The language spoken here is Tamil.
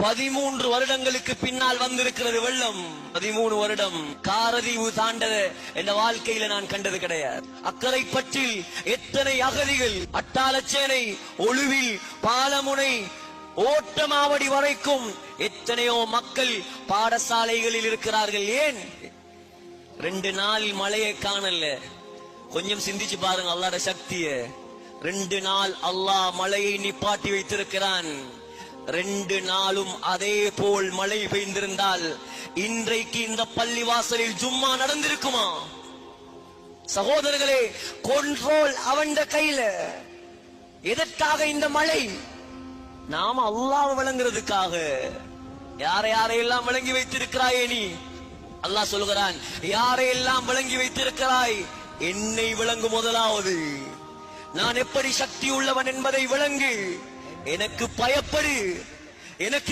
பதிமூன்று வருடங்களுக்கு பின்னால் வந்திருக்கிறது வெள்ளம். பதிமூணு வருடம் காரதீவு தாண்டத என் வாழ்க்கையில நான் கண்டது கிடையாது. அக்கறை பற்றில் எத்தனை அகதிகள் அட்டாளச்சேனை ஒழுவில் பாலமுனை ஓட்டமாவடி வரைக்கும் எத்தனையோ மக்கள் பாடசாலைகளில் இருக்கிறார்கள். ஏன்? ரெண்டு நாள் மழையை காணல. கொஞ்சம் சிந்திச்சு பாருங்க அல்லாட சக்திய. ரெண்டு நாள் அல்லாஹ் மழையை நிப்பாட்டி வைத்திருக்கிறான். ரெண்டு நாளும் அதே போல் மழை பெய்ந்திருந்தால் இன்றைக்கு இந்த பள்ளிவாசலில் ஜும்மா நடந்திருக்குமா? சகோதரர்களே கொண்ட்ரோல் அவன் கையில. எதற்காக இந்த மழை? நாம அல்லாஹ் விளங்குறதுக்காக யாரை யாரையெல்லாம் விளங்கி வைத்திருக்கிறாயே நீ? அல்லாஹ் சொல்கிறான் யாரையெல்லாம் விளங்கி வைத்திருக்கிறாய்? என்னை விளங்கு முதலாவது. நான் எப்படி சக்தி உள்ளவன் என்பதை விளங்கு. எனக்கு பயப்படு. எனக்கு